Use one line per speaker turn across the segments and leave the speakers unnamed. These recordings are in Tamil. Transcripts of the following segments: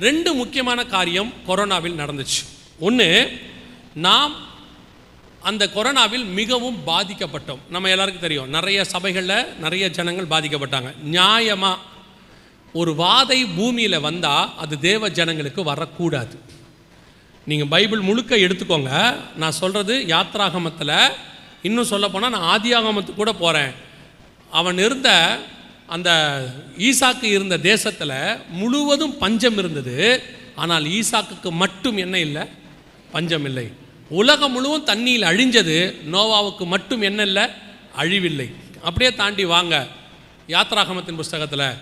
ரெண்டு முக்கியமான காரியம் கொரோனாவில் நடந்துச்சு. ஒன்று நாம் அந்த கொரோனாவில் மிகவும் பாதிக்கப்பட்டோம். நம்ம எல்லாருக்கும் தெரியும். நிறைய சபைகளில் நிறைய ஜனங்கள் பாதிக்கப்பட்டாங்க. நியாயமாக ஒரு வாதை பூமியில் வந்தால் அது தேவ ஜனங்களுக்கு வரக்கூடாது. நீங்கள் பைபிள் முழுக்க எடுத்துக்கோங்க. நான் சொல்கிறது யாத்ராகமத்தில். இன்னும் சொல்லப்போனால் நான் ஆதியாகமத்துக்கு கூட போகிறேன் அவன் இருந்த அந்த ஈசாக்கு இருந்த தேசத்தில் முழுவதும் பஞ்சம் இருந்தது. ஆனால் ஈசாக்குக்கு மட்டும் என்ன இல்லை? பஞ்சம் இல்லை. உலகம் முழுவதும் தண்ணியில் அழிஞ்சது. நோவாவுக்கு மட்டும் என்ன இல்லை? அழிவில்லை. அப்படியே தாண்டி வாங்க. யாத்ராகமத்தின் புஸ்தகத்தில்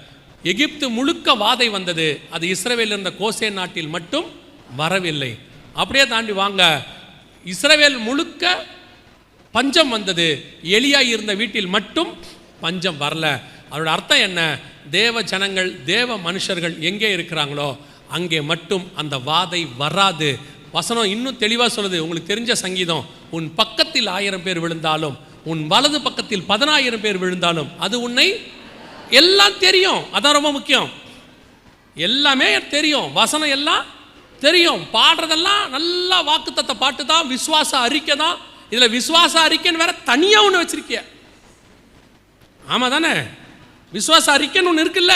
எகிப்து முழுக்க வாதை வந்தது. அது இஸ்ரவேல் இருந்த கோசே நாட்டில் மட்டும் வரவில்லை. அப்படியே தாண்டி வாங்க. இஸ்ரேவேல் முழுக்க பஞ்சம் வந்தது. எலியா இருந்த வீட்டில் மட்டும் பஞ்சம் வரல. அதோட அர்த்தம் என்ன? தேவ ஜனங்கள் தேவ மனுஷர்கள் எங்கே இருக்கிறாங்களோ அங்கே மட்டும் அந்த வாதை வராது. வசனம் இன்னும் தெளிவாக சொல்லுது. உங்களுக்கு தெரிஞ்ச சங்கீதம் உன் பக்கத்தில் ஆயிரம் பேர் விழுந்தாலும் உன் வலது பக்கத்தில் பதினாயிரம் பேர் விழுந்தாலும் அது உன்னை எல்லாம் தெரியும். அதான் ரொம்ப முக்கியம். எல்லாமே தெரியும். வசனம் எல்லாம் தெரியும். பாடுறதெல்லாம் நல்லா வாக்குத்தத்த பாட்டு தான் விசுவாச அறிக்கை தான். இதில் விசுவாச அறிக்கைன்னு வேற தனியாக ஒன்று வச்சிருக்கிய. ஆமாம் தானே விசுவாச அறிக்கைன்னு ஒன்று இருக்குல்ல?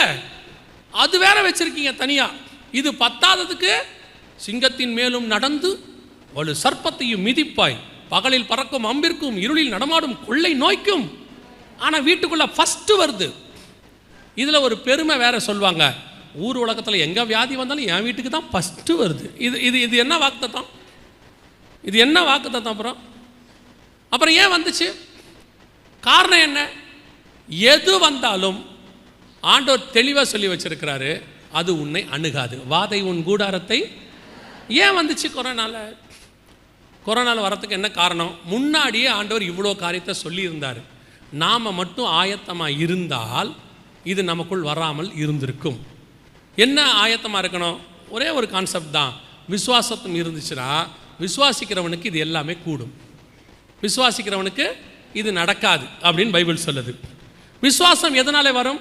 அது வேற வச்சிருக்கீங்க தனியாக இது பத்தாததுக்கு சிங்கத்தின் மேலும் நடந்து ஒரு சர்ப்பத்தையும் மிதிப்பாய். பகலில் பறக்கும் அம்பிற்கும் இருளில் நடமாடும் கொள்ளை நோய்க்கும். ஆனால் வீட்டுக்குள்ள ஃபஸ்ட்டு வருது. இதில் ஒரு பெருமை வேற சொல்லுவாங்க. ஊர் உலகத்தில் எங்கே வியாதி வந்தாலும் என் வீட்டுக்கு தான் ஃபஸ்ட்டு வருது. இது இது இது என்ன வாக்குத்தத்தம்? இது என்ன வாக்குத்தத்தம் அப்புறம்? அப்புறம் ஏன் வந்துச்சு? காரணம் என்ன? எது வந்தாலும் ஆண்டவர் தெளிவாக சொல்லி வச்சிருக்கிறாரு அது உன்னை அணுகாது. வாதை உன் கூடாரத்தை ஏன் வந்துச்சு கொரோனாவில் கொரோனாவில் வரத்துக்கு என்ன காரணம்? முன்னாடியே ஆண்டவர் இவ்வளோ காரியத்தை சொல்லியிருந்தார். நாம் மட்டும் ஆயத்தமாக இருந்தால் இது நமக்குள் வராமல் இருந்திருக்கும். என்ன ஆயத்தமாக இருக்கணும்? ஒரே ஒரு கான்செப்ட் தான். விசுவாசத்தும் இருந்துச்சுன்னா விசுவாசிக்கிறவனுக்கு இது எல்லாமே கூடும். விசுவாசிக்கிறவனுக்கு இது நடக்காது அப்படின்னு பைபிள் சொல்லுது. விசுவாசம் எதனாலே வரும்?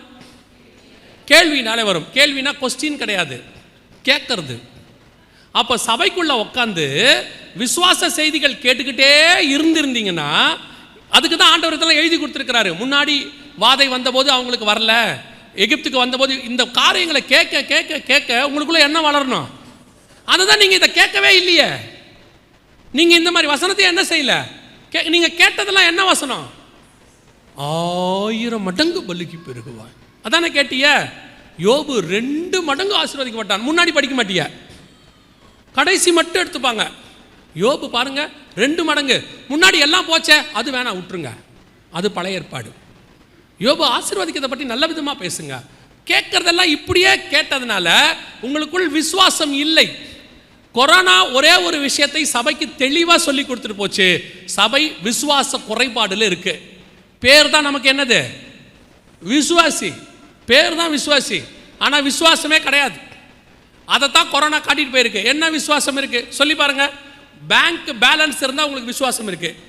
கேள்வினாலே வரும். கேள்வினா கொஸ்டின் கிடையாது. கேட்கறது. அப்போ சபைக்குள்ள உட்காந்து விசுவாச செய்திகள் கேட்டுக்கிட்டே இருந்திருந்தீங்கன்னா அதுக்கு தான் ஆண்டவர் இதெல்லாம் எழுதி கொடுத்துருக்கிறாரு. முன்னாடி வாதை வந்தபோது அவங்களுக்கு வரல. எகிப்துக்கு வந்தபோது இந்த காரியங்களை கேட்க கேட்க கேட்க உங்களுக்குள்ள என்ன வளரணும்? அதுதான் நீங்கள் இதை கேட்கவே இல்லையே. நீங்கள் இந்த மாதிரி வசனத்தை என்ன செய்யல? கே நீங்கள் கேட்டதெல்லாம் என்ன வசனம்? ஆயிரம் மடங்கு பலிக்கு பெருகுவான் அதானே கேட்டிய? யோபு ரெண்டு மடங்கு ஆசீர்வதிக்கப்பட்டான். முன்னாடி படிக்க மாட்டிய? கடைசி மட்டும் எடுத்துப்பாங்க. யோபு பாருங்க ரெண்டு மடங்கு. முன்னாடி எல்லாம் போச்சே அது வேணாம் விட்டுருங்க. அது பழைய ஏற்பாடு. யோபு ஆசீர்வதிக்கிறதை பற்றி நல்ல விதமாக பேசுங்க. கேட்கறதெல்லாம் இப்படியே கேட்டதுனால உங்களுக்குள் விசுவாசம் இல்லை. கொரோனா ஒரே ஒரு விஷயத்தை சபைக்கு தெளிவாக சொல்லி கொடுத்துட்டு போச்சு. சபை விசுவாச குறைபாடில் இருக்குது பேர் தான் நமக்கு என்னது? விசுவாசி. பேர் தான் விசுவாசி. ஆனால் விசுவாசமே கிடையாது. அதை தான் கொரோனா காட்டிட்டு போயிருக்கு. என்ன விசுவாசம் இருக்குது சொல்லி பாருங்க. பேங்க் பேலன்ஸ் இருந்தால் உங்களுக்கு விசுவாசம் இருக்குது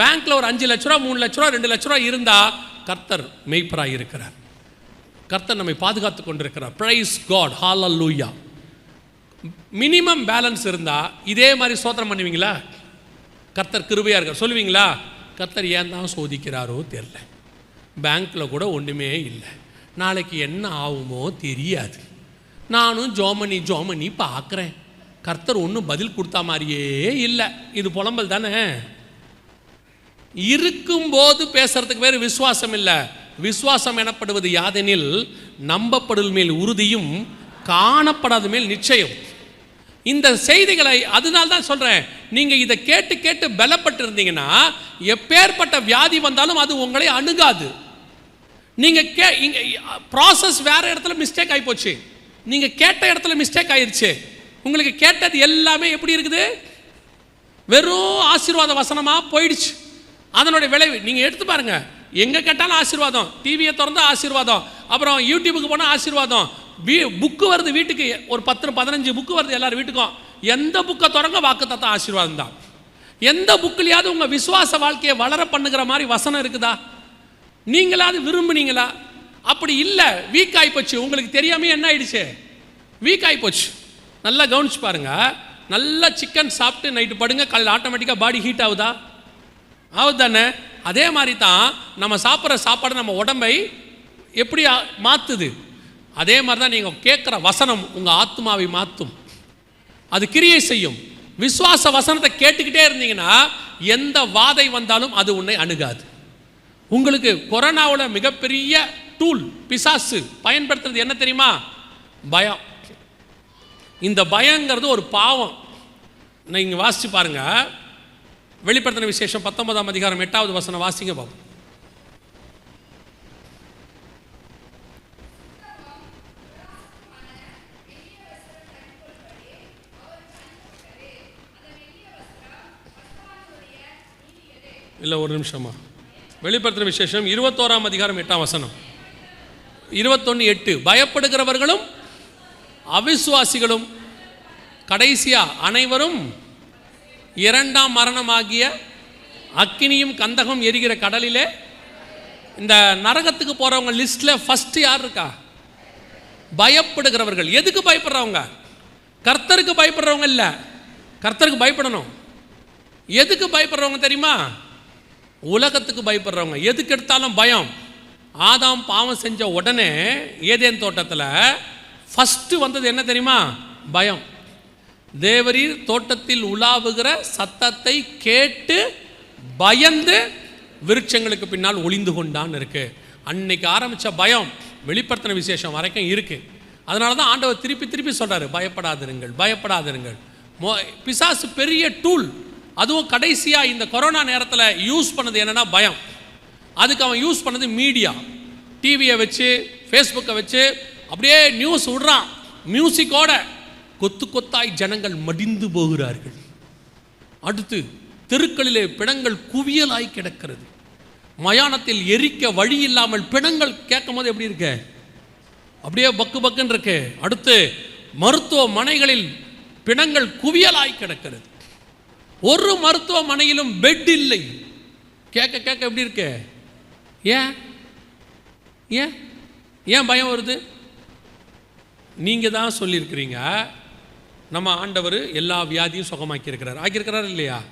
பேங்க்ல ஒரு அஞ்சு லட்ச ரூபா மூணு லட்ச ரூபா ரெண்டு லட்ச ரூபா இருந்தால் கர்த்தர் மெய்ப்பராக இருக்கிறார். கர்த்தர் நம்மை பாதுகாத்து கொண்டிருக்கிறார். Praise God hallelujah minimum balance இருந்தால் இதே மாதிரி சோதனை பண்ணுவீங்களா? கர்த்தர் கிருபையாக இருக்கார். சொல்லுவீங்களா? கர்த்தர் ஏன் தான் சோதிக்கிறாரோ தெரில பேங்க்கில் கூட ஒன்றுமே இல்லை. நாளைக்கு என்ன ஆகுமோ தெரியாது. நானும் ஜோமனி ஜோமனி பார்க்குறேன். கர்த்தர் ஒன்றும் பதில் கொடுத்தா மாதிரியே இல்லை. இது புலம்பல் தானே? இருக்கும்போது பேசுறதுக்கு வேறு விசுவாசம் இல்லை. விசுவாசம் எனப்படுவது யாதெனில் நம்பப்படுதல் மேல் உறுதியும் காணப்படாத மேல் நிச்சயம். இந்த செய்திகளை அதனால தான் சொல்கிறேன் நீங்கள் இதை கேட்டு கேட்டு பலப்பட்டு இருந்தீங்கன்னா எப்பேற்பட்ட வியாதி வந்தாலும் அது உங்களை அணுகாது. நீங்கள் கே இங்கே ப்ராசஸ் வேறு இடத்துல மிஸ்டேக் ஆகிப்போச்சு நீங்கள் கேட்ட இடத்துல மிஸ்டேக் ஆயிடுச்சு உங்களுக்கு கேட்டது எல்லாமே எப்படி இருக்குது? வெறும் ஆசீர்வாத வசனமாக போயிடுச்சு. அதனுடைய விளைவு நீங்கள் எடுத்து பாருங்கள் எங்கே கேட்டாலும் ஆசீர்வாதம். டிவியை திறந்தால் ஆசீர்வாதம். அப்புறம் யூடியூபுக்கு போனால் ஆசீர்வாதம். வீ புக்கு வருது வீட்டுக்கு ஒரு பத்து பதினஞ்சு புக்கு வருது எல்லார் வீட்டுக்கும். எந்த புக்கை திறங்க வாக்குத்தத்த ஆசீர்வாதம் தான். எந்த புக்கிலையாவது உங்கள் விசுவாச வாழ்க்கையை வளர பண்ணுகிற மாதிரி வசனம் இருக்குதா? நீங்களாவது விரும்புனீங்களா? அப்படி இல்லை வீக் ஆகிப்போச்சு உங்களுக்கு தெரியாமல் என்ன ஆயிடுச்சு? வீக் ஆகிப்போச்சு நல்லா கவனிச்சு பாருங்க. நல்லா சிக்கன் சாப்பிட்டு நைட்டு படுங்க காலையில் ஆட்டோமேட்டிக்காக பாடி ஹீட் ஆகுதா? ஆகுது தானே அதே மாதிரி தான் நம்ம சாப்பிட்ற சாப்பாடு நம்ம உடம்பை எப்படி மாற்றுது அதே மாதிரி தான் நீங்கள் கேட்குற வசனம் உங்கள் ஆத்மாவை மாற்றும் அது கிரியை செய்யும். விசுவாச வசனத்தை கேட்டுக்கிட்டே இருந்தீங்கன்னா எந்த வாதை வந்தாலும் அது உன்னை அணுகாது. உங்களுக்கு கொரோனாவில் மிகப்பெரிய டூல் பிசாசு பயன்படுத்துறது என்ன தெரியுமா? பயம். இந்த பயங்கிறது ஒரு பாவம். நீங்கள் வாசித்து பாருங்க. வெளிப்படுத்தின விசேஷம் பத்தொன்பதாம் அதிகாரம் எட்டாவது வசனம் வாசிங்க பார்ப்போம் இல்லை ஒரு நிமிஷமா வெளிப்படுத்துகிற விசேஷம் இருபத்தோராம் அதிகாரம் எட்டாம் வசனம். இருபத்தொன்று எட்டு. பயப்படுகிறவர்களும் அவிசுவாசிகளும் கடைசியா அனைவரும் இரண்டாம் மரணமாகிய அக்கினியும் கந்தகம் எரிகிற கடலிலே இந்த நரகத்துக்கு போகிறவங்க லிஸ்ட்டில் ஃபஸ்ட்டு யார் இருக்கா? பயப்படுகிறவர்கள். எதுக்கு பயப்படுறவங்க? கர்த்தருக்கு பயப்படுறவங்க இல்லை. கர்த்தருக்கு பயப்படணும். எதுக்கு பயப்படுறவங்க தெரியுமா? உலகத்துக்கு பயப்படுறவங்க. எதுக்கு எடுத்தாலும் பயம். ஆதாம் பாவம் செஞ்ச உடனே ஏதேன் தோட்டத்தில் ஃபஸ்ட்டு வந்தது என்ன தெரியுமா? பயம். தேவரீர் தோட்டத்தில் உலாவுகிற சத்தத்தை கேட்டு பயந்து விருட்சங்களுக்கு பின்னால் ஒளிந்து கொண்டான் இருக்கு. அன்னைக்கு ஆரம்பித்த பயம் வெளிப்படுத்தின விசேஷம் வரைக்கும் இருக்குது அதனால தான் ஆண்டவர் திருப்பி திருப்பி சொல்கிறார் பயப்படாதிருங்கள் பயப்படாதிருங்கள். மோ பிசாசு பெரிய டூல் அதுவும் கடைசியாக இந்த கொரோனா நேரத்தில் யூஸ் பண்ணது என்னன்னா பயம். அதுக்கு அவன் யூஸ் பண்ணது மீடியா. டிவியை வச்சு ஃபேஸ்புக்கை வச்சு அப்படியே நியூஸ் விடுறான். மியூசிக்கோட கொத்து கொத்தாய் ஜனங்கள் மடிந்து போகிறார்கள். அடுத்து தெருக்களிலே பிணங்கள் குவியலாய் கிடக்கிறது. மயானத்தில் எரிக்க வழி இல்லாமல் பிணங்கள் கேட்கும் போது எப்படி இருக்கு? அப்படியே பக்கு பக்குன்னு இருக்கு. அடுத்து மருத்துவமனைகளில் பிணங்கள் குவியலாய் கிடக்கிறது. ஒரு மருத்துவமனையிலும் பெட் இல்லை. கேட்க கேட்க எப்படி இருக்கு? ஏன்? ஏன்? ஏன் பயம் வருது? நீங்கள் தான் சொல்லியிருக்கிறீங்க. நம்ம ஆண்டவர் எல்லா வியாதியும் சுகமாக்கியிருக்கிறார். ஆக்கியிருக்கிறார் இல்லையா?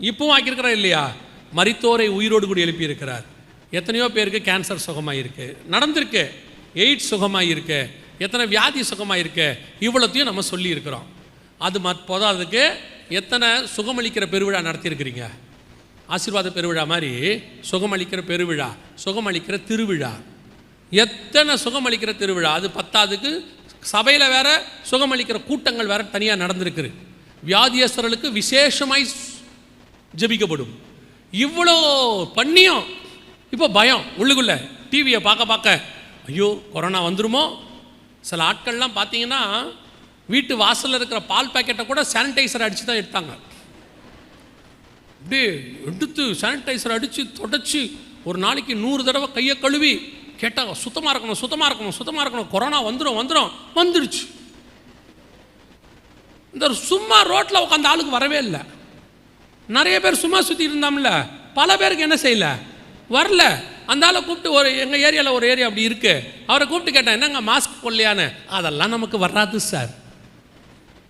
இப்பவும் ஆக்கியிருக்கிறார் இல்லையா? மரித்தோரை உயிரோடு கூட எழுப்பியிருக்கிறார். எத்தனையோ பேருக்கு கேன்சர் சுகமாயிருக்கு. நடந்திருக்கு. எய்ட்ஸ் சுகமாயிருக்கு. எத்தனை வியாதி சுகமாயிருக்கு. இவ்வளோத்தையும் நம்ம சொல்லியிருக்கிறோம். அது மத் அதுக்கு எத்தனை சுகமளிக்கிற பெருவிழா நடத்தியிருக்கிறீங்க? ஆசீர்வாத பெருவிழா மாதிரி சுகமளிக்கிற பெருவிழா சுகமளிக்கிற திருவிழா. எத்தனை சுகமளிக்கிற திருவிழா? அது பத்தாவதுக்கு சபையில் வேற சுகமளிக்கிற கூட்டங்கள் வேற தனியாக நடந்திருக்குது. வியாதியஸ்தர்களுக்கு விசேஷமாய் ஜெபிக்கப்படும். இவ்வளோ பண்ணியும் இப்போ பயம் உள்ளுக்குள்ள. டிவியை பார்க்க பார்க்க ஐயோ கொரோனா வந்துருமோ? சில ஆட்கள்லாம் பார்த்தீங்கன்னா வீட்டு வாசலில் இருக்கிற பால் பேக்கெட்டை கூட சானிடைசர் அடித்து தான் எடுத்தாங்க. அப்படியே எடுத்து சானிடைசர் அடித்து தொடச்சி ஒரு நாளைக்கு நூறு தடவை கையை கழுவி கேட்டால் சுத்தமாக இருக்கணும் சுத்தமாக இருக்கணும் சுத்தமாக இருக்கணும். கொரோனா வந்துடும் வந்துடும் வந்துடுச்சு இந்த சும்மா ரோட்டில் உட்காந்த ஆளுக்கு வரவே இல்லை. நிறைய பேர் சும்மா சுற்றி இருந்தாம்ல. பல பேருக்கு என்ன செய்யல? வரல. அந்த ஆளை கூப்பிட்டு ஒரு எங்கள் ஏரியாவில் ஒரு ஏரியா அப்படி இருக்குது அவரை கூப்பிட்டு கேட்டேன் என்னங்க மாஸ்க் கொள்ளையான்னு அதெல்லாம் நமக்கு வராது சார்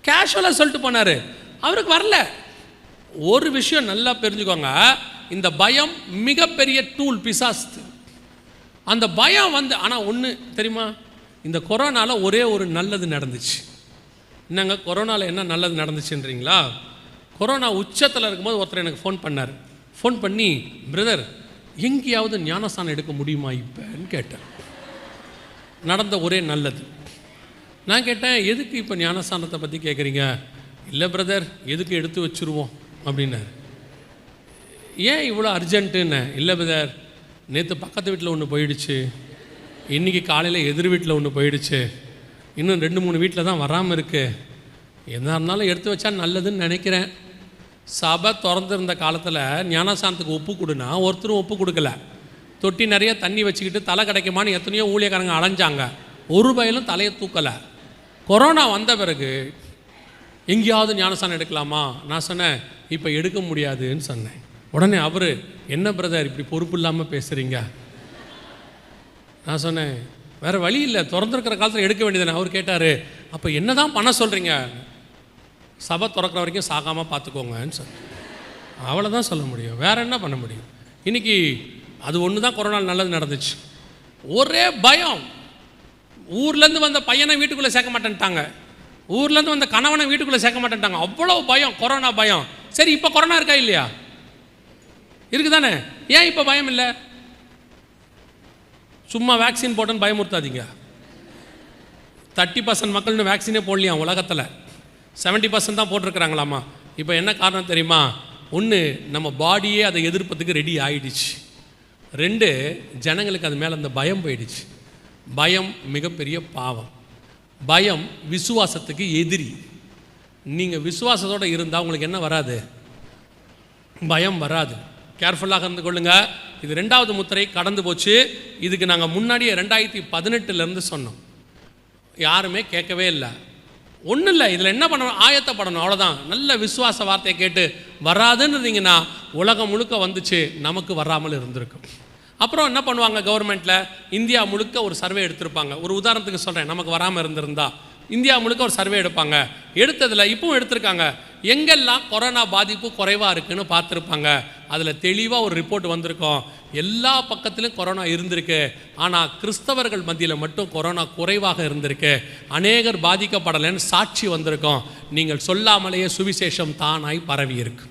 கேஷுவலாக சொல்லிட்டு போனார். அவருக்கு வரல. ஒரு விஷயம் நல்லா தெரிஞ்சுக்கோங்க. இந்த பயம் மிகப்பெரிய டூல் பிசாஸ்து அந்த பயம் வந்து ஆனால் ஒன்று தெரியுமா? இந்த கொரோனாவில் ஒரே ஒரு நல்லது நடந்துச்சு. என்னங்க கொரோனாவில் என்ன நல்லது நடந்துச்சுன்றீங்களா? கொரோனா உச்சத்தில் இருக்கும்போது ஒருத்தர் எனக்கு ஃபோன் பண்ணார். ஃபோன் பண்ணி பிரதர் எங்கேயாவது ஞானஸ்தானம் எடுக்க முடியுமா இப்போன்னு கேட்டேன் நடந்த ஒரே நல்லது. நான் கேட்டேன் எதுக்கு இப்போ ஞானஸ்தானத்தை பற்றி கேட்குறீங்க இல்லை பிரதர் எதுக்கு எடுத்து வச்சுருவோம்? அப்படின்னாரு. ஏன் இவ்வளோ அர்ஜென்ட்டுன்னு இல்லை பிரதர் நேற்று பக்கத்து வீட்டில் ஒன்று போயிடுச்சு. இன்றைக்கி காலையில் எதிர் வீட்டில் ஒன்று போயிடுச்சு. இன்னும் ரெண்டு மூணு வீட்டில் தான் வராமல் இருக்குது எதாக இருந்தாலும் எடுத்து வச்சா நல்லதுன்னு நினைக்கிறேன். சபை திறந்துருந்த காலத்தில் ஞானசாந்தத்துக்கு ஒப்பு கொடுனா ஒருத்தரும் ஒப்பு கொடுக்கல. தொட்டி நிறைய தண்ணி வச்சுக்கிட்டு தலை கிடைக்குமான்னு எத்தனையோ ஊழியக்காரங்க அலைஞ்சாங்க. ஒரு பயிலும் தலையை தூக்கலை. கொரோனா வந்த பிறகு எங்கேயாவது ஞானசானம் எடுக்கலாமா? நான் சொன்னேன் இப்போ எடுக்க முடியாதுன்னு சொன்னேன். உடனே அவர் என்ன பிரதர் இப்படி பொறுப்பு இல்லாமல் பேசுகிறீங்க நான் சொன்னேன் வேறு வழி இல்லை திறந்துருக்கிற காலத்தில் எடுக்க வேண்டியதானே அவர் கேட்டார் அப்போ என்ன தான் பண்ண சொல்கிறீங்க சபை திறக்கிற வரைக்கும் சாகாமல் பார்த்துக்கோங்கன்னு சொல்லி அவ்வளோதான் சொல்ல முடியும். வேறு என்ன பண்ண முடியும்? இன்னைக்கு அது ஒன்று தான் கொரோனா நல்லது நடந்துச்சு. ஒரே பயம். ஊர்லேருந்து வந்த பையனை வீட்டுக்குள்ளே சேர்க்க மாட்டேன்ட்டாங்க. ஊர்லேருந்து வந்த கணவனை வீட்டுக்குள்ளே சேர்க்க மாட்டேன்ட்டாங்க. அவ்வளோ பயம் கொரோனா பயம். சரி இப்போ கொரோனா இருக்கா இல்லையா? இருக்குதானே? ஏன் இப்போ பயம் இல்லை? சும்மா வேக்சின் போட்டேன்னு பயமுறுத்தாதீங்க. தேர்ட்டி பர்சன்ட் மக்கள்னு வேக்சினே போடலையா உலகத்தில்? 70% பர்சன்ட் தான் போட்டிருக்கிறாங்களாமா? இப்போ என்ன காரணம் தெரியுமா? ஒன்று நம்ம பாடியே அதை எதிர்ப்பதுக்கு ரெடி ஆகிடுச்சு ரெண்டு ஜனங்களுக்கு அது மேலே அந்த பயம் போயிடுச்சு. பயம் மிகப்பெரிய பாவம். பயம் விசுவாசத்துக்கு எதிரி. நீங்கள் விசுவாசத்தோடு இருந்தால் உங்களுக்கு என்ன வராது? பயம் வராது. கேர்ஃபுல்லாக இருந்து கொள்ளுங்க. இது ரெண்டாவது முத்திரை கடந்து போச்சு. இதுக்கு நாங்கள் முன்னாடியே ரெண்டாயிரத்தி பதினெட்டுலேருந்து சொன்னோம். யாருமே கேட்கவே இல்லை. ஒன்றும் இல்லை. இதில் என்ன பண்ணணும்? ஆயத்தப்படணும் அவ்வளோதான் நல்ல விசுவாச வார்த்தையை கேட்டு வராதுன்னு இருந்தீங்கன்னா உலகம் முழுக்க வந்துச்சு. நமக்கு வராமல் இருந்திருக்கும். அப்புறம் என்ன பண்ணுவாங்க கவர்மெண்ட்டில் இந்தியா முழுக்க ஒரு சர்வே எடுத்திருப்பாங்க. ஒரு உதாரணத்துக்கு சொல்கிறேன் நமக்கு வராமல் இருந்திருந்தா. இந்தியா முழுக்க ஒரு சர்வே எடுப்பாங்க. எடுத்ததில் இப்பவும் எடுத்திருக்காங்க. எங்கெல்லாம் கொரோனா பாதிப்பு குறைவாக இருக்குன்னு பார்த்துருப்பாங்க. அதில் தெளிவாக ஒரு ரிப்போர்ட் வந்திருக்கோம். எல்லா பக்கத்திலும் கொரோனா இருந்திருக்கு. ஆனால் கிறிஸ்தவர்கள் மத்தியில் மட்டும் கொரோனா குறைவாக இருந்திருக்கு. அநேகர் பாதிக்கப்படலைன்னு சாட்சி வந்திருக்கோம். நீங்கள் சொல்லாமலேயே சுவிசேஷம் தானாய் பரவி இருக்கு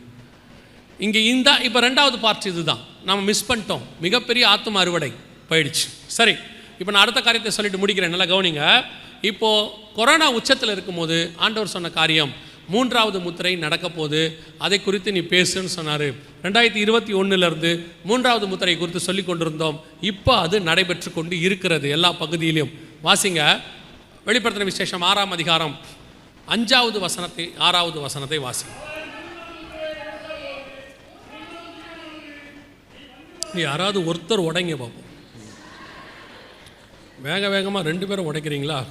இங்கே இந்த இப்போ ரெண்டாவது பார்ட் இதுதான். நம்ம மிஸ் பண்ணிட்டோம். மிகப்பெரிய ஆத்ம அறுவடை போயிடுச்சு. சரி இப்போ நான் அடுத்த காரியத்தை சொல்லிட்டு முடிக்கிறேன். நல்லா கவனிங்க. இப்போது கொரோனா உச்சத்தில் இருக்கும்போது ஆண்டவர் சொன்ன காரியம் மூன்றாவது முத்திரை நடக்க போகுது. அதை குறித்து நீ பேசுன்னு சொன்னார். ரெண்டாயிரத்தி இருபத்தி ஒன்றுலேருந்து மூன்றாவது முத்திரை குறித்து சொல்லி கொண்டிருந்தோம். இப்போ அது நடைபெற்று கொண்டு இருக்கிறது எல்லா பகுதியிலும். வாசிங்க. வெளிப்படுத்தின விசேஷம் ஆறாம் அதிகாரம். அஞ்சாவது வசனத்தை ஆறாவது வசனத்தை வாசிங்க. யாராவது ஒருத்தர் உடைங்க பார்ப்போம் வேக வேகமாக ரெண்டு பேரும் உடைக்கிறீங்களா?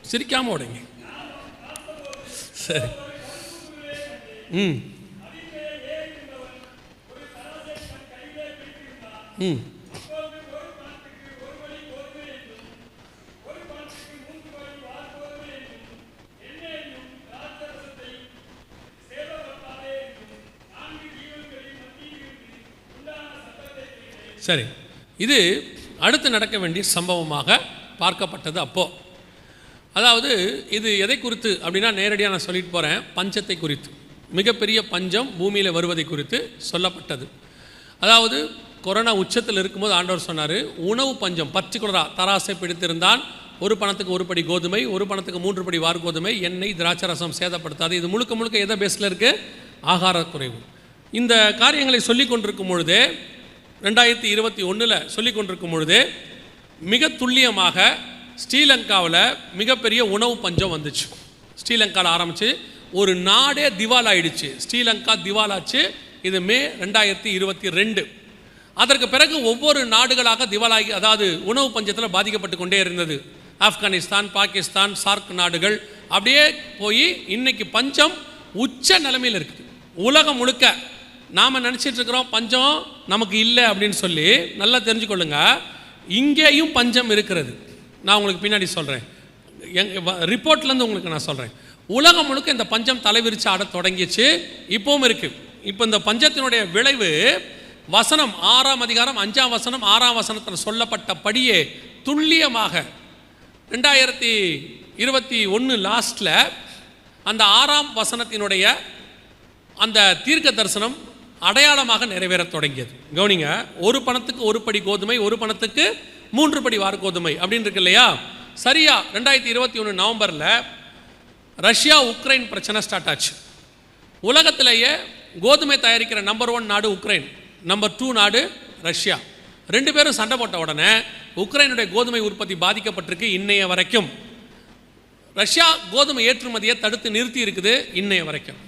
சிரிக்காமல் உடைங்க. சரி. ம். ம். சரி. இது அடுத்து நடக்க வேண்டிய சம்பவமாக பார்க்கப்பட்டது அப்போது அதாவது இது எதை குறித்து? அப்படின்னா நேரடியாக நான் சொல்லிட்டு போகிறேன் பஞ்சத்தை குறித்து. மிகப்பெரிய பஞ்சம் பூமியில் வருவதை குறித்து சொல்லப்பட்டது. அதாவது கொரோனா உச்சத்தில் இருக்கும்போது ஆண்டவர் சொன்னார் உணவு பஞ்சம் பர்டிகுலராக தராசை பிடித்திருந்தான் ஒரு பணத்துக்கு ஒரு படி கோதுமை ஒரு பணத்துக்கு மூன்று படி வார் கோதுமை எண்ணெய் திராட்சை ரசம் சேதப்படுத்தாது. இது முழுக்க முழுக்க எதை பேஸில் இருக்குது ஆகார குறைவு இந்த காரியங்களை சொல்லி கொண்டிருக்கும் பொழுதே ரெண்டாயிரத்தி இருபத்தி ஒன்றில் சொல்லி கொண்டிருக்கும் பொழுது மிக துல்லியமாக ஸ்ரீலங்காவில் மிகப்பெரிய உணவு பஞ்சம் வந்துச்சு. ஸ்ரீலங்காவில் ஆரம்பித்து ஒரு நாடே திவால் ஆயிடுச்சு ஸ்ரீலங்கா திவாலாச்சு. இது மே ரெண்டாயிரத்தி இருபத்தி ரெண்டு. அதற்கு பிறகு ஒவ்வொரு நாடுகளாக திவாலாகி அதாவது உணவு பஞ்சத்தில் பாதிக்கப்பட்டு கொண்டே இருந்தது. ஆப்கானிஸ்தான் பாகிஸ்தான் சார்க் நாடுகள். அப்படியே போய் இன்னைக்கு பஞ்சம் உச்ச நிலைமையில் இருக்குது. உலகம் முழுக்க நாம் நினச்சிட்டு இருக்கிறோம் பஞ்சம் நமக்கு இல்லை அப்படின்னு சொல்லி நல்லா தெரிஞ்சுக்கொள்ளுங்க. இங்கேயும் பஞ்சம் இருக்கிறது. நான் உங்களுக்கு பின்னாடி சொல்கிறேன் எங் ரிப்போர்ட்லேருந்து உங்களுக்கு நான் சொல்கிறேன் உலகம் முழுக்க இந்த பஞ்சம் தலைவிரிச்சு ஆட தொடங்கிச்சு. இப்போவும் இருக்குது இப்போ இந்த பஞ்சத்தினுடைய விளைவு வசனம் ஆறாம் அதிகாரம் அஞ்சாம் வசனம் ஆறாம் வசனத்தில் சொல்லப்பட்டபடியே துல்லியமாக ரெண்டாயிரத்தி இருபத்தி ஒன்று லாஸ்ட்டில் அந்த ஆறாம் வசனத்தினுடைய அந்த தீர்க்க தரிசனம் அடையாளமாக நிறைவேறத் தொடங்கியது. கவனிங்க ஒரு பணத்துக்கு ஒரு படி கோதுமை ஒரு பணத்துக்கு மூன்று படி வார கோதுமை அப்படின்னு இருக்கு இல்லையா? சரியா ரெண்டாயிரத்தி இருபத்தி ஒன்று நவம்பரில் ரஷ்யா உக்ரைன் பிரச்சனை ஸ்டார்ட் ஆச்சு. உலகத்திலேயே கோதுமை தயாரிக்கிற நம்பர் ஒன் நாடு உக்ரைன் நம்பர் டூ நாடு ரஷ்யா. ரெண்டு பேரும் சண்டை போட்ட உடனே உக்ரைனுடைய கோதுமை உற்பத்தி பாதிக்கப்பட்டிருக்கு இன்னைய வரைக்கும். ரஷ்யா கோதுமை ஏற்றுமதியை தடுத்து நிறுத்தி இருக்குது இன்னைய வரைக்கும்.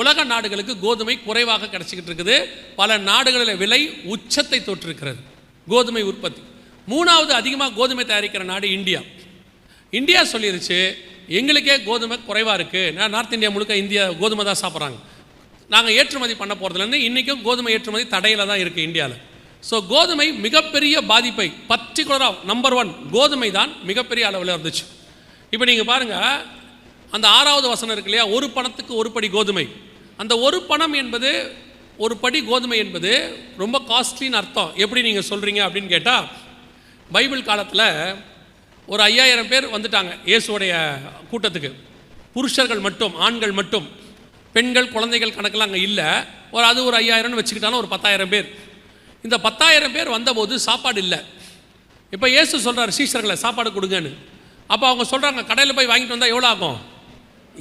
உலக நாடுகளுக்கு கோதுமை குறைவாக கிடைச்சிக்கிட்டு இருக்குது. பல நாடுகளில் விலை உச்சத்தை தொற்றிருக்கிறது. கோதுமை உற்பத்தி. மூணாவது அதிகமாக கோதுமை தயாரிக்கிற நாடு இந்தியா. இந்தியா சொல்லிருச்சு எங்களுக்கே கோதுமை குறைவாக இருக்குது நான் நார்த் இந்தியா முழுக்க இந்தியா கோதுமை தான் சாப்பிட்றாங்க. நாங்கள் ஏற்றுமதி பண்ண போகிறதுலேருந்து இன்றைக்கும் கோதுமை ஏற்றுமதி தடையில் தான் இருக்குது இந்தியாவில் ஸோ கோதுமை மிகப்பெரிய பாதிப்பை பர்டிகுலராக நம்பர் ஒன் கோதுமை தான் மிகப்பெரிய அளவில் இருந்துச்சு. இப்போ நீங்கள் பாருங்கள் அந்த ஆறாவது வசனம் இருக்கு இல்லையா? ஒரு பணத்துக்கு ஒரு படி கோதுமை. அந்த ஒரு பணம் என்பது ஒரு படி கோதுமை என்பது ரொம்ப காஸ்ட்லின்னு அர்த்தம். எப்படி நீங்கள் சொல்கிறீங்க அப்படின்னு கேட்டால் பைபிள் காலத்தில் ஒரு ஐயாயிரம் பேர் வந்துட்டாங்க இயேசுடைய கூட்டத்துக்கு. புருஷர்கள் மட்டும் ஆண்கள் மட்டும். பெண்கள் குழந்தைகள் கணக்கெல்லாம் அங்கே இல்லை. ஒரு அது ஒரு ஐயாயிரம்னு வச்சுக்கிட்டாலும் ஒரு பத்தாயிரம் பேர். இந்த பத்தாயிரம் பேர் வந்தபோது சாப்பாடு இல்லை. இப்போ இயேசு சொல்கிறார் சீஷர்களை சாப்பாடு கொடுங்கன்னு. அப்போ அவங்க சொல்கிறாங்க கடையில் போய் வாங்கிட்டு வந்தால் எவ்வளோ ஆகும்?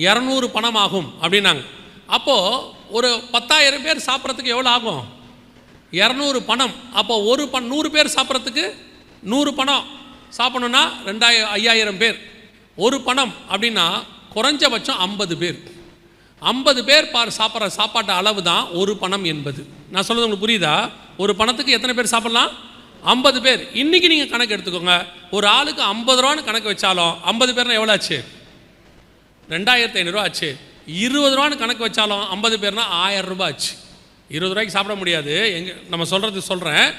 இரநூறு பணம் ஆகும் அப்படின்னாங்க. அப்போது ஒரு பத்தாயிரம் பேர் சாப்பிட்றதுக்கு எவ்வளோ ஆகும்? இரநூறு பணம். அப்போ ஒரு பண் நூறு பேர் சாப்பிட்றதுக்கு நூறு பணம். சாப்பிடணுன்னா ரெண்டாயிரம் ஐயாயிரம் பேர். ஒரு பணம் அப்படின்னா குறைஞ்சபட்சம் ஐம்பது பேர். ஐம்பது பேர் பார் சாப்பிட்ற சாப்பாட்டு அளவு தான் ஒரு பணம் என்பது. நான் சொல்கிறது உங்களுக்கு புரியுதா? ஒரு பணத்துக்கு எத்தனை பேர் சாப்பிட்லாம்? ஐம்பது பேர். இன்றைக்கி நீங்கள் கணக்கு எடுத்துக்கோங்க. ஒரு ஆளுக்கு ஐம்பது ரூபான்னு கணக்கு வச்சாலும் ஐம்பது பேர்னா எவ்வளோ ஆச்சு? ரெண்டாயிரத்தி ஐநூறுரூவா ஆச்சு. இருபது ரூபான்னு கணக்கு வச்சாலும் ஐம்பது பேர்னா ஆயிரம் ரூபாய் ஆச்சு. இருபது ரூபாய்க்கு சாப்பிட முடியாது. எங்கே நம்ம சொல்கிறது சொல்கிறேன்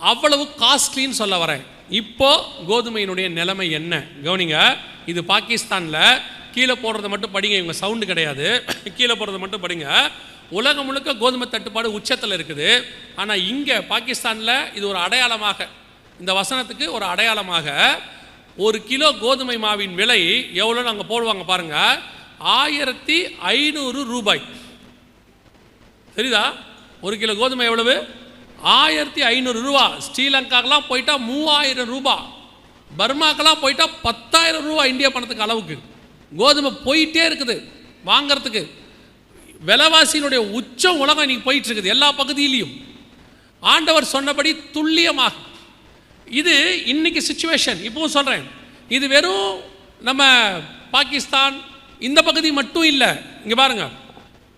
அவ்வளவு காஸ்ட்லின்னு சொல்ல வரேன். இப்போது கோதுமையினுடைய நிலைமை என்ன? கவனிங்க இது பாகிஸ்தானில் கீழே போடுறத மட்டும் படிங்க இவங்க சவுண்டு கிடையாது. கீழே போடுறத மட்டும் படிங்க. உலகம் முழுக்க கோதுமை தட்டுப்பாடு உச்சத்தில் இருக்குது. ஆனால் இங்கே பாகிஸ்தானில் இது ஒரு அடையாளமாக இந்த வசனத்துக்கு ஒரு அடையாளமாக ஒரு கிலோ கோதுமை மாவின் விலை எவ்வளோன்னு அங்கே போடுவாங்க பாருங்கள் ஆயிரத்தி ஐநூறு ரூபாய். சரிதா ஒரு கிலோ கோதுமை எவ்வளவு? ஆயிரத்தி ஐநூறு ரூபா. ஸ்ரீலங்காக்கெல்லாம் போயிட்டா மூவாயிரம் ரூபாய் பர்மாக்கெல்லாம் போயிட்டா பத்தாயிரம் ரூபா இந்திய பணத்துக்கு அளவுக்கு. கோதுமை போயிட்டே இருக்குது வாங்கிறதுக்கு. விலைவாசியினுடைய உச்சம் உலகம் இன்னைக்கு போயிட்டு இருக்குது எல்லா பகுதியிலையும். ஆண்டவர் சொன்னபடி துல்லியமாக. இது இன்னைக்கு சுச்சுவேஷன் இப்பவும் சொல்கிறேன் இது வெறும் நம்ம பாகிஸ்தான் இந்த பகுதி மட்டும் இல்லை. இங்கே பாருங்க.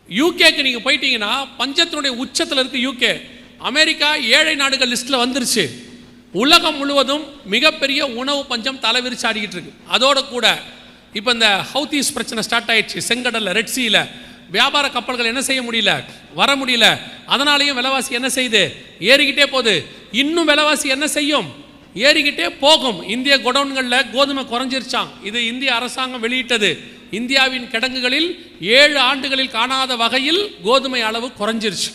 யூகேக்கு நீங்கள் போயிட்டீங்கன்னா பஞ்சத்தினுடைய உச்சத்தில் இருக்குது யூகே அமெரிக்கா ஏழை நாடுகள் லிஸ்ட்டில் வந்துருச்சு. உலகம் முழுவதும் மிகப்பெரிய உணவு பஞ்சம் தலைவிரிச்சு ஆடிக்கிட்டு இருக்கு. அதோட கூட இப்போ இந்த ஹவுதீஸ் பிரச்சனை ஸ்டார்ட் ஆயிடுச்சு. செங்கடலில் ரெட்சியில் வியாபார கப்பல்கள் என்ன செய்ய முடியல? வர முடியல. அதனாலேயும் விலைவாசி என்ன செய்யுது? ஏறிக்கிட்டே போகுது. இன்னும் விலைவாசி என்ன செய்யும்? ஏறிக்கிட்டே போகும். இந்திய குடவுன்களில் கோதுமை குறைஞ்சிருச்சாம். இது இந்திய அரசாங்கம் வெளியிட்டது. இந்தியாவின் கிடங்குகளில் ஏழு ஆண்டுகளில் காணாத வகையில் கோதுமை அளவு குறைஞ்சிருச்சு.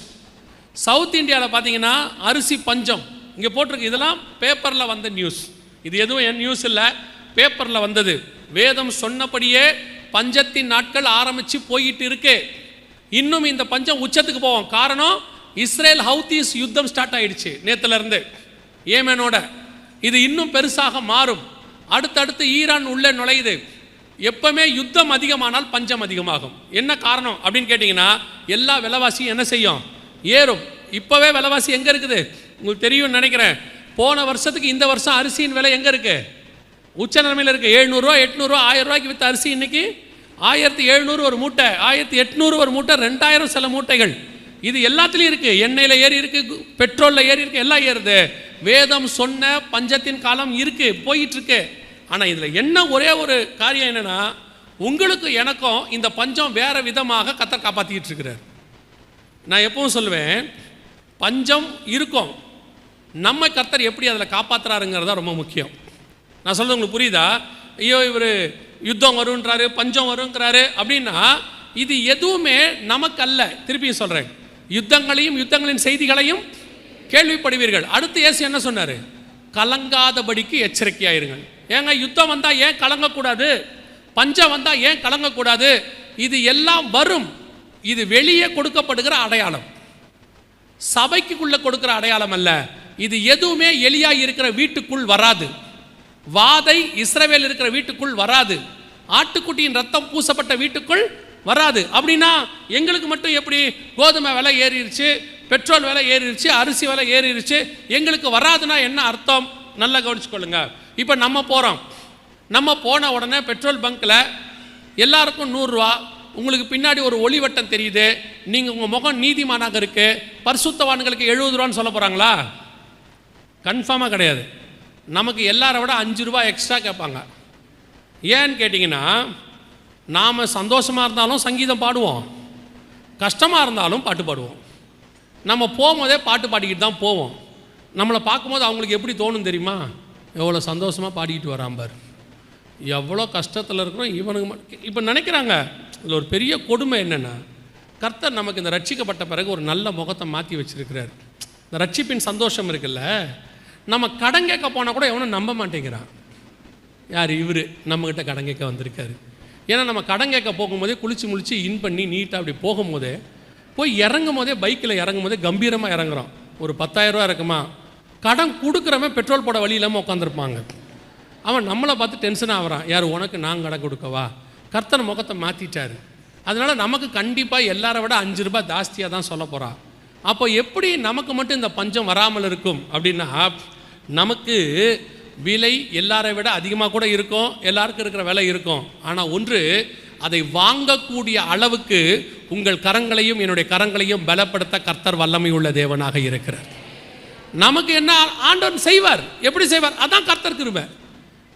சவுத் இந்தியாவில் பார்த்தீங்கன்னா அரிசி பஞ்சம். இங்கே போட்டிருக்கு இதெல்லாம் பேப்பரில் வந்த நியூஸ். இது எதுவும் என் நியூஸ் இல்லை பேப்பரில் வந்தது. வேதம் சொன்னபடியே பஞ்சத்தின் நாட்கள் ஆரம்பித்து போயிட்டு இருக்கு. இன்னும் இந்த பஞ்சம் உச்சத்துக்கு போவோம். காரணம் இஸ்ரேல் ஹவுதீஸ் யுத்தம் ஸ்டார்ட் ஆயிடுச்சு நேற்றுலேருந்து ஏமேனோட. இது இன்னும் பெருசாக மாறும். அடுத்தடுத்து ஈரான் உள்ளே நுழையுது. எப்பவுமே யுத்தம் அதிகமானால் பஞ்சம் அதிகமாகும். என்ன காரணம் அப்படின்னு கேட்டிங்கன்னா எல்லா விலைவாசியும் என்ன செய்யும்? ஏறும். இப்போவே விலைவாசி எங்கே இருக்குது? உங்களுக்கு தெரியும்னு நினைக்கிறேன். போன வருஷத்துக்கு இந்த வருஷம் அரிசியின் விலை எங்கே இருக்குது உச்ச நிலைமையில் இருக்குது எழுநூறுவா எட்நூறுவா ஆயிரம் ரூபாய்க்கு விற்ற அரிசி இன்னைக்கு ஆயிரத்தி எழுநூறு ஒரு மூட்டை ஆயிரத்தி எட்நூறு ஒரு மூட்டை ரெண்டாயிரம் சில மூட்டைகள். இது எல்லாத்துலேயும் இருக்குது எண்ணெயில் ஏறி இருக்குது பெட்ரோலில் ஏறி இருக்குது எல்லாம் ஏறுது. வேதம் சொன்ன பஞ்சத்தின் காலம் இருக்குது போயிட்டுருக்கு ஆனால் இதில் என்ன ஒரே ஒரு காரியம் என்னென்னா உங்களுக்கு எனக்கும் இந்த பஞ்சம் வேறு விதமாக கத்தர் காப்பாற்றிக்கிட்டு இருக்கிறார். நான் எப்பவும் சொல்லுவேன் பஞ்சம் இருக்கும். நம்ம கர்த்தர் எப்படி அதில் காப்பாற்றுறாருங்கிறது தான் ரொம்ப முக்கியம். நான் சொல்றது உங்களுக்கு புரியுதா? ஐயோ இவர் யுத்தம் வருன்றாரு பஞ்சம் வருங்கிறாரு அப்படின்னா இது எதுவுமே நமக்கல்ல. திருப்பியும் சொல்கிறேன் யுத்தங்களையும் யுத்தங்களின் செய்திகளையும் கேள்விப்படுவீர்கள். அடுத்து இயேசு என்ன சொன்னார்? கலங்காதபடிக்கு எச்சரிக்கையாயிருங்கள். ஏங்க யுத்தம் வந்தால் ஏன் கலங்கக்கூடாது? பஞ்சம் வந்தால் ஏன் கலங்கக்கூடாது? இது எல்லாம் வரும். இது வெளியே கொடுக்கப்படுகிற அடையாளம். சபைக்குள்ளே கொடுக்கிற அடையாளம் அல்ல. இது எதுவுமே எளியாக இருக்கிற வீட்டுக்குள் வராது. வாதை இஸ்ரவேல் இருக்கிற வீட்டுக்குள் வராது. ஆட்டுக்குட்டியின் ரத்தம் பூசப்பட்ட வீட்டுக்குள் வராது. அப்படின்னா எங்களுக்கு மட்டும் எப்படி? கோதுமை விலை ஏறிடுச்சு பெட்ரோல் விலை ஏறிடுச்சு அரிசி விலை ஏறிடுச்சு எங்களுக்கு வராதுன்னா என்ன அர்த்தம்? நல்லா கவனிச்சுக்கொள்ளுங்க. இப்போ நம்ம போகிறோம் நம்ம போன உடனே பெட்ரோல் பங்க்கில் எல்லாருக்கும் நூறுரூவா உங்களுக்கு பின்னாடி ஒரு ஒளிவட்டம் தெரியுது நீங்கள் உங்கள் முகம் நீதிமானாக இருக்குது பரிசுத்தவான்களுக்கு எழுபது ரூபான்னு சொல்ல போகிறாங்களா கன்ஃபார்மாக கிடையாது. நமக்கு எல்லாரை விட அஞ்சு ரூபா எக்ஸ்ட்ரா கேட்பாங்க. ஏன்னு கேட்டிங்கன்னா நாம் சந்தோஷமாக இருந்தாலும் சங்கீதம் பாடுவோம். கஷ்டமாக இருந்தாலும் பாட்டு பாடுவோம். நம்ம போகும்போதே பாட்டு பாடிக்கிட்டு தான் போவோம். நம்மளை பார்க்கும்போது அவங்களுக்கு எப்படி தோணும் தெரியுமா? எவ்வளோ சந்தோஷமாக பாடிக்கிட்டு வரான் பாரு. எவ்வளோ கஷ்டத்தில் இருக்கிறோம் இவனுக்கு மட்டும் இப்போ நினைக்கிறாங்க இதில் ஒரு பெரிய கொடுமை என்னென்னா கர்த்தர் நமக்கு இந்த ரட்சிக்கப்பட்ட பிறகு ஒரு நல்ல முகத்தை மாற்றி வச்சுருக்கிறார். இந்த ரட்சிப்பின் சந்தோஷம் இருக்குல்ல நம்ம கடன் கேட்க போனால் கூட எவனும் நம்ப மாட்டேங்கிறான். யார்? இவர். நம்மக்கிட்ட கடன் கேட்க வந்திருக்காரு. ஏன்னா நம்ம கடன் கேட்க போகும்போதே குளிச்சு முழிச்சு இன் பண்ணி நீட்டாக அப்படி போகும்போதே போய் இறங்கும் போதே பைக்கில் இறங்கும் போதே கம்பீரமாக இறங்குறோம் ஒரு பத்தாயிரரூவா இருக்குமா? கடன் கொடுக்குறவன் பெட்ரோல் போட வழி இல்லாமல் உட்காந்துருப்பாங்க அவன் நம்மளை பார்த்து டென்ஷன் ஆகிறான். யார் உனக்கு நான் கடன் கொடுக்கவா? கர்த்தர் முகத்தை மாற்றிட்டாரு அதனால் நமக்கு கண்டிப்பாக எல்லாரை விட அஞ்சு ரூபாய் ஜாஸ்தியாக தான் சொல்ல போகிறான் அப்போ எப்படி நமக்கு மட்டும் இந்த பஞ்சம் வராமல் இருக்கும்? அப்படின்னா நமக்கு விலை எல்லாரை விட அதிகமாக கூட இருக்கும். எல்லாருக்கும் இருக்கிற விலை இருக்கும். ஆனால் ஒன்று அதை வாங்கக்கூடிய அளவுக்கு உங்கள் கரங்களையும் என்னுடைய கரங்களையும் பலப்படுத்த கர்த்தர் வல்லமை உள்ள தேவனாக இருக்கிறார். நமக்கு என்ன ஆண்டவன் செய்வார்? எப்படி செய்வார்? அதான் கர்த்தர் கிருபை.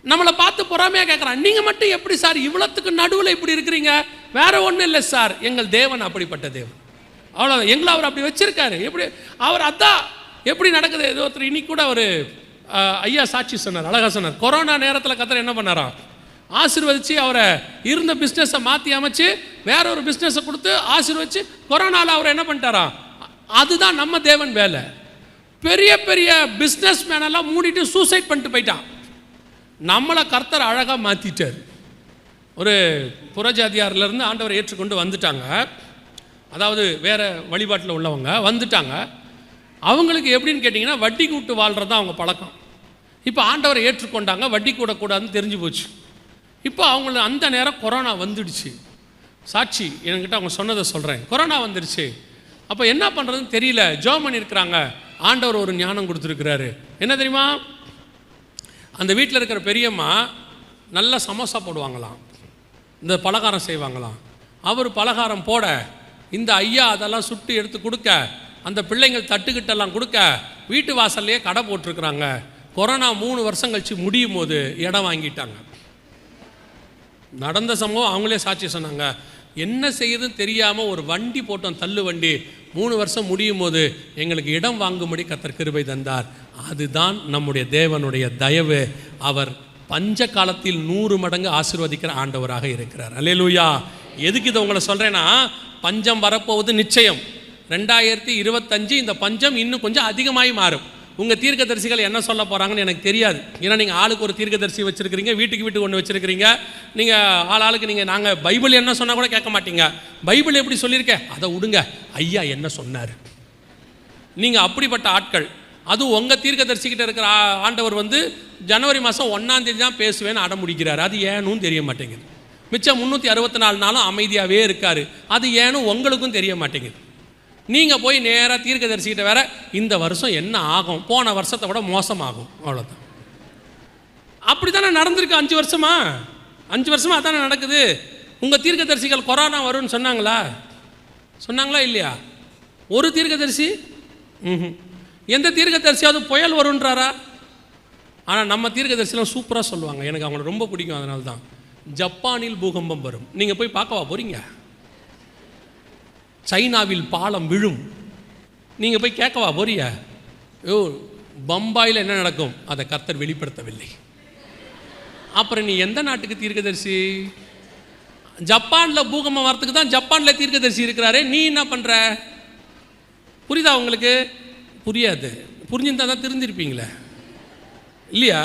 நம்மளை பார்த்து பொறாமையாக கேட்குறான் நீங்கள் மட்டும் எப்படி சார் இவ்வளோத்துக்கு நடுவில் இப்படி இருக்கிறீங்க? வேற ஒன்றும் இல்லை சார். எங்கள் தேவன் அப்படிப்பட்ட தேவன். அவ்வளோ எங்களை அவர் அப்படி வச்சிருக்காரு. எப்படி அவர் அதான் எப்படி நடக்குது? ஏதோ ஒருத்தர் இன்னைக்கு கூட அவர் ஐயா சாட்சி சொன்னார் அழகா சொன்னார். கொரோனா நேரத்தில் கத்தர் என்ன பண்ணாராம்? ஆசிர்வதிச்சு அவரை இருந்த பிஸ்னஸை மாற்றி அமைச்சு வேற ஒரு பிஸ்னஸை கொடுத்து ஆசிர்வதிச்சு கொரோனாவில் அவரை என்ன பண்ணிட்டாராம்? அதுதான் நம்ம தேவன் வேலை. பெரிய பெரிய பிஸ்னஸ் மேனெல்லாம் மூடிட்டு சூசைட் பண்ணிட்டு போயிட்டான். நம்மளை கர்த்தர் அழகாக மாற்றிட்டார் ஒரு புறஜாதியாரிலேருந்து ஆண்டவரை ஏற்றுக்கொண்டு வந்துட்டாங்க. அதாவது வேறு வழிபாட்டில் உள்ளவங்க வந்துட்டாங்க. அவங்களுக்கு எப்படின்னு கேட்டிங்கன்னா வட்டி கூட்டு வாழ்கிறது தான் அவங்க பழக்கம். இப்போ ஆண்டவரை ஏற்றுக்கொண்டாங்க வட்டி கூடக்கூடாதுன்னு தெரிஞ்சு போச்சு. இப்போ அவங்கள அந்த நேரம் கொரோனா வந்துடுச்சு. சாட்சி என்கிட்ட அவங்க சொன்னதை சொல்கிறேன் கொரோனா வந்துடுச்சு. அப்போ என்ன பண்ணுறதுன்னு தெரியல. ஜோம் பண்ணியிருக்கிறாங்க. ஆண்டவர் ஒரு ஞானம் கொடுத்துருக்கிறாரு. என்ன தெரியுமா? அந்த வீட்டில் இருக்கிற பெரியம்மா நல்ல சமோசா போடுவாங்களாம். இந்த பலகாரம் செய்வாங்களாம். அவர் பலகாரம் போட இந்த ஐயா அதெல்லாம் சுட்டு எடுத்து கொடுக்க அந்த பிள்ளைங்கள் தட்டுக்கிட்டெல்லாம் கொடுக்க வீட்டு வாசல்லையே கடை போட்டிருக்கிறாங்க. கொரோனா மூணு வருஷம் கழிச்சு முடியும் போது இடம் வாங்கிட்டாங்க. நடந்த சம்பவம் அவங்களே சாட்சி சொன்னாங்க. என்ன செய்யுதுன்னு தெரியாமல் ஒரு வண்டி போட்டோம் தள்ளு வண்டி. மூணு வருஷம் முடியும் போது எங்களுக்கு இடம் வாங்கும்படி கத்தர் கிருபை தந்தார். அதுதான் நம்முடைய தேவனுடைய தயவு. அவர் பஞ்ச காலத்தில் நூறு மடங்கு ஆசிர்வதிக்கிற ஆண்டவராக இருக்கிறார். அல்லேலூயா. எதுக்கு இதை உங்களை சொல்கிறேன்னா பஞ்சம் வரப்போவது நிச்சயம். ரெண்டாயிரத்தி இருபத்தஞ்சு இந்த பஞ்சம் இன்னும் கொஞ்சம் அதிகமாகி மாறும். உங்கள் தீர்க்கதரிசிகள் என்ன சொல்ல போகிறாங்கன்னு எனக்கு தெரியாது. ஏன்னா நீங்கள் ஆளுக்கு ஒரு தீர்க்கதரிசி வச்சுருக்கிறீங்க வீட்டுக்கு வீட்டுக்கு ஒன்று வச்சுருக்கிறீங்க. நீங்கள் ஆள் ஆளுக்கு நீங்கள் நாங்கள் பைபிள் என்ன சொன்னால் கூட கேட்க மாட்டீங்க. பைபிள் எப்படி சொல்லியிருக்கேன் அதை விடுங்க ஐயா என்ன சொன்னார்? நீங்கள் அப்படிப்பட்ட ஆட்கள். அதுவும் உங்கள் தீர்க்கதரிசிக்கிட்ட இருக்கிற ஆண்டவர் வந்து ஜனவரி மாதம் ஒன்றாந்தேதி தான் பேசுவேன்னு அடம் முடிக்கிறார் அது ஏனும் தெரிய மாட்டேங்குது. மிச்சம் முந்நூற்றி அறுபத்தி நாலு நாளும் அமைதியாகவே இருக்கார். அது ஏனும் உங்களுக்கும் தெரிய மாட்டேங்குது. நீங்கள் போய் நேராக தீர்க்கதரிசிக்கிட்ட வேற இந்த வருஷம் என்ன ஆகும்? போன வருஷத்தை விட மோசமாகும். அவ்வளோதான் அப்படி தானே நடந்திருக்கு அஞ்சு வருஷமா? அஞ்சு வருஷமா தானே நடக்குது? உங்கள் தீர்க்கதரிசிகள் கொரோனா வரும்னு சொன்னாங்களா? சொன்னாங்களா இல்லையா? ஒரு தீர்க்கதரிசி? ம் எந்த தீர்க்கதரிசியாவது புயல் வரும்ன்றாரா? ஆனால் நம்ம தீர்க்கதரிசிலாம் சூப்பராக சொல்லுவாங்க. எனக்கு அவங்கள ரொம்ப பிடிக்கும் அதனால தான் ஜப்பானில் பூகம்பம் வரும். நீங்கள் போய் பார்க்கவா போகிறீங்க சைனாவில் பாலம் விழும். நீங்கள் போய் கேட்கவா போறிய? ஓ பம்பாயில் என்ன நடக்கும்? அதை கர்த்தர் வெளிப்படுத்தவில்லை. அப்புறம் நீ எந்த நாட்டுக்கு தீர்க்கதரிசி? ஜப்பானில் பூகம்பம் வரத்துக்கு தான் ஜப்பானில் தீர்க்கதரிசி இருக்கிறாரே. நீ என்ன பண்ணுற புரியுதா உங்களுக்கு? புரியாது. புரிஞ்சிருந்தா தான் தெரிஞ்சிருப்பீங்களே. இல்லையா?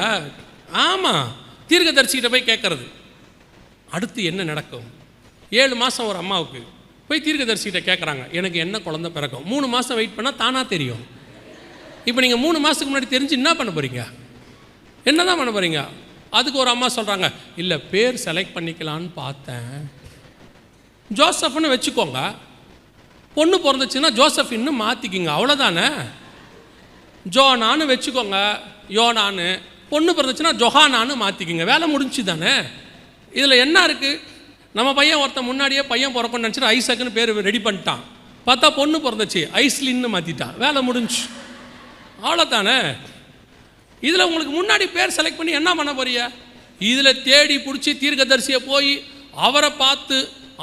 ஆமாம் தீர்க்கதரிசிகிட்ட போய் கேட்கறது. அடுத்து என்ன நடக்கும்? ஏழு மாதம் ஒரு அம்மாவுக்கு. போய் தீர்க்கதரிசிகிட்ட கேட்குறாங்க எனக்கு என்ன குழந்தை பிறக்கும்? மூணு மாதம் வெயிட் பண்ணால் தானாக தெரியும். இப்போ நீங்கள் மூணு மாதத்துக்கு முன்னாடி தெரிஞ்சு என்ன பண்ண போகிறீங்க என்ன தான் பண்ண போகிறீங்க அதுக்கு ஒரு அம்மா சொல்கிறாங்க இல்லை பேர் செலக்ட் பண்ணிக்கலான்னு பார்த்தேன். ஜோசப்னு வச்சுக்கோங்க. பொண்ணு பிறந்துச்சுன்னா ஜோசஃபின்னு மாற்றிக்கிங்க அவ்வளோதானே ஜோனான்னு வச்சுக்கோங்க யோனான்னு. பொண்ணு பிறந்துச்சுன்னா ஜொஹானான்னு மாற்றிக்கிங்க வேலை முடிஞ்சு தானே இதில் என்ன இருக்குது நம்ம பையன் ஒருத்தன் முன்னாடியே பையன் பிறக்கணும்னு நினச்சிட்டு ஐசக்குன்னு பேர் ரெடி பண்ணிட்டான். பார்த்தா பொண்ணு பிறந்துச்சு. ஐஸ்லின்னு மாற்றிட்டான் வேலை முடிஞ்சு. அவ்வளோதானே இதில் உங்களுக்கு முன்னாடி பேர் செலக்ட் பண்ணி என்ன பண்ண போறிய இதில் தேடி பிடிச்சி தீர்க்கதரிசியை போய் அவரை பார்த்து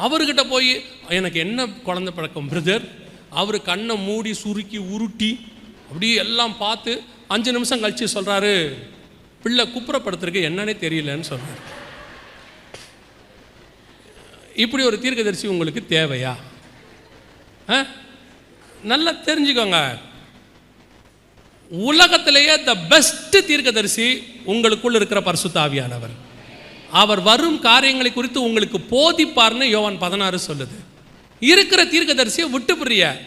அவர்கிட்ட போய் எனக்கு என்ன குழந்தை பழக்கம் பிரதர் அவர் கண்ணை மூடி சுருக்கி உருட்டி அப்படியே எல்லாம் பார்த்து அஞ்சு நிமிஷம் கழித்து சொல்கிறாரு பிள்ளை குப்புறப்படுத்துறதுக்கு என்னன்னே தெரியலன்னு சொல்கிறார் இப்படி ஒரு தீர்க்கதரிசி உங்களுக்கு தேவையா? ஆ? நல்லா தெரிஞ்சுக்கோங்க. உலகத்திலேயே த பெஸ்ட் தீர்க்கதரிசி உங்களுக்குள் இருக்கிற பரிசுத்தாவியானவர். அவர் வரும் காரியங்களை குறித்து உங்களுக்கு போதிப்பார்னு யோவான் பதினாறு சொல்லுது. இருக்கிற தீர்க்கதரிசியை விட்டு புரிய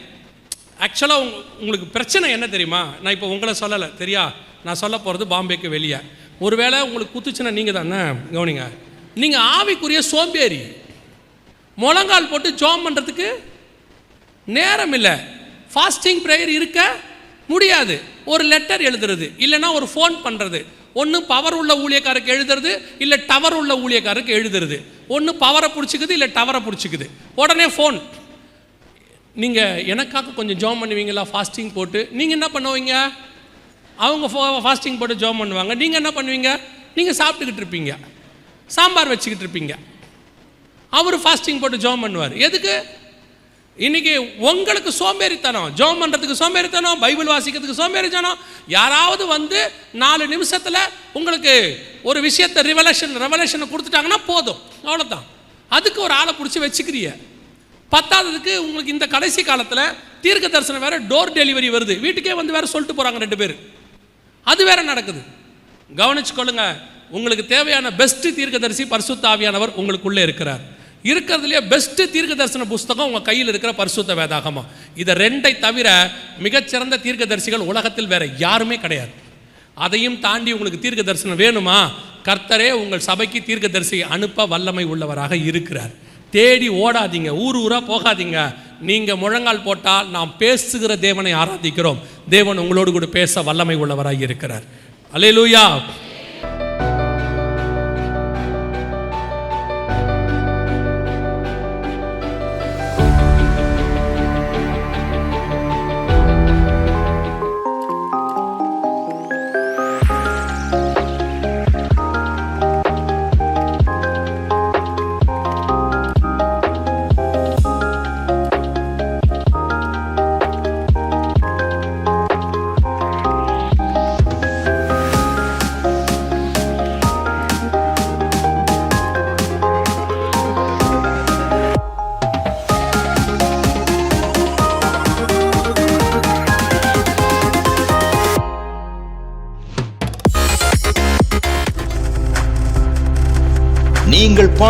ஆக்சுவலாக உங்களுக்கு பிரச்சனை என்ன தெரியுமா? நான் இப்போ உங்களை சொல்லலை தெரியா? நான் சொல்ல போகிறது பாம்பேக்கு வெளியே. ஒருவேளை உங்களுக்கு குத்துச்சுன்னா நீங்கள் தானே கவனிங்க. நீங்கள் ஆவிக்குரிய சோம்பேறி. முழங்கால் போட்டு ஜோம் பண்ணுறதுக்கு நேரம் இல்லை ஃபாஸ்டிங் ப்ரேயர் இருக்க முடியாது. ஒரு லெட்டர் எழுதுறது இல்லைன்னா ஒரு ஃபோன் பண்ணுறது ஒன்று பவர் உள்ள ஊழியக்காரருக்கு எழுதுறது இல்லை டவர் உள்ள ஊழியக்காரருக்கு எழுதுறது. ஒன்று பவரை பிடிச்சிக்குது இல்லை டவரை பிடிச்சிக்குது. உடனே ஃபோன் நீங்கள் எனக்காக கொஞ்சம் ஜோம் பண்ணுவீங்களா? ஃபாஸ்டிங் போட்டு. நீங்கள் என்ன பண்ணுவீங்க? அவங்க ஃபாஸ்டிங் போட்டு ஜோம் பண்ணுவாங்க. நீங்கள் என்ன பண்ணுவீங்க? நீங்கள் சாப்பிட்டுக்கிட்டு இருப்பீங்க. சாம்பார் வச்சுக்கிட்டு இருப்பீங்க. அவர் ஃபாஸ்டிங் போட்டு ஜோம் பண்ணுவார். எதுக்கு? இன்னைக்கு உங்களுக்கு சோம்பேறித்தனம். ஜோம் பண்ணுறதுக்கு சோம்பேறித்தனம் பைபிள் வாசிக்கிறதுக்கு சோம்பேறித்தனம். யாராவது வந்து நாலு நிமிஷத்தில் உங்களுக்கு ஒரு விஷயத்தை ரிவலேஷன் ரெவலேஷனை கொடுத்துட்டாங்கன்னா போதும். அவ்வளோதான் அதுக்கு ஒரு ஆளை பிடிச்சி வச்சுக்கிறிய. பத்தாததுக்கு உங்களுக்கு இந்த கடைசி காலத்தில் தீர்க்க தரிசனம் வேறு டோர் டெலிவரி வருது. வீட்டுக்கே வந்து வேறு சொல்லிட்டு போகிறாங்க ரெண்டு பேர். அது வேற நடக்குது. கவனிச்சுக்கொள்ளுங்க. உங்களுக்கு தேவையான பெஸ்ட்டு தீர்க்கதரிசி பரிசுத்தாவியானவர் உங்களுக்குள்ளே இருக்கிறார். இருக்கிறதுலையே பெஸ்ட் தீர்க்க தரிசன புஸ்தகம் உங்கள் கையில் இருக்கிற பரிசுத்த வேதாகமா. இதை ரெண்டை தவிர மிகச்சிறந்த தீர்க்க தரிசிகள் உலகத்தில் வேற யாருமே கிடையாது. அதையும் தாண்டி உங்களுக்கு தீர்க்க தரிசனம் வேணுமா? கர்த்தரே உங்கள் சபைக்கு தீர்க்க தரிசியை அனுப்ப வல்லமை உள்ளவராக இருக்கிறார். தேடி ஓடாதீங்க ஊர் ஊராக போகாதீங்க. நீங்கள் முழங்கால் போட்டால் நாம் பேசுகிற தேவனை ஆராதிக்கிறோம். தேவன் உங்களோடு கூட பேச வல்லமை உள்ளவராக இருக்கிறார். அலையலூயா